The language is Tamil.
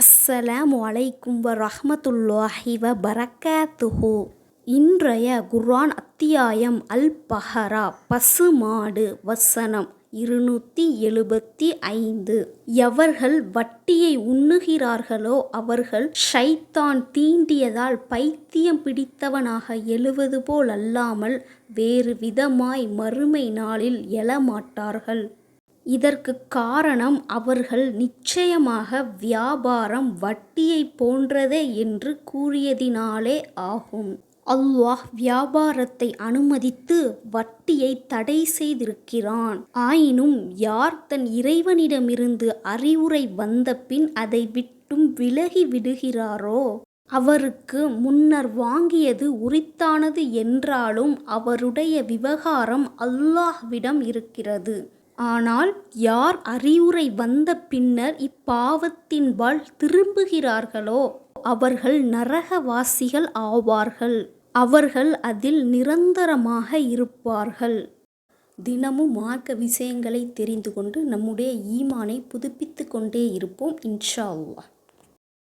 அஸ்ஸலாம் வலைக்கும் வ ரஹ்மத்துல்லாஹி வ பரக்காத்துஹு இன்றைய குர்ஆன் அத்தியாயம் அல் பஹரா பசுமாடு வசனம் இருநூற்றி எழுபத்தி ஐந்து. எவர்கள் வட்டியை உண்ணுகிறார்களோ அவர்கள் ஷைத்தான் தீண்டியதால் பைத்தியம் பிடித்தவனாக எழுவது போல் அல்லாமல் வேறு விதமாய் மறுமை நாளில் எழமாட்டார்கள். இதற்கு காரணம் அவர்கள் நிச்சயமாக வியாபாரம் வட்டியை போன்றதே என்று கூறியதினாலே ஆகும். அல்லாஹ் வியாபாரத்தை அனுமதித்து வட்டியை தடை செய்திருக்கிறான். ஆயினும் யார் தன் இறைவனிடமிருந்து அறிவுரை வந்த பின் அதை விட்டும் விலகி விடுகிறாரோ? அவருக்கு முன்னர் வாங்கியது உரித்தானது என்றாலும் அவருடைய விவகாரம் அல்லாஹ்விடம் இருக்கிறது. ஆனால் யார் அறிவுரை வந்த பின்னர் இப்பாவத்தின்பால் திரும்புகிறார்களோ அவர்கள் நரகவாசிகள் ஆவார்கள். அவர்கள் அதில் நிரந்தரமாக இருப்பார்கள். தினமும் மார்க்க விஷயங்களை தெரிந்து கொண்டு நம்முடைய ஈமானை புதுப்பித்து கொண்டே இருப்போம் இன்ஷா அல்லாஹ்.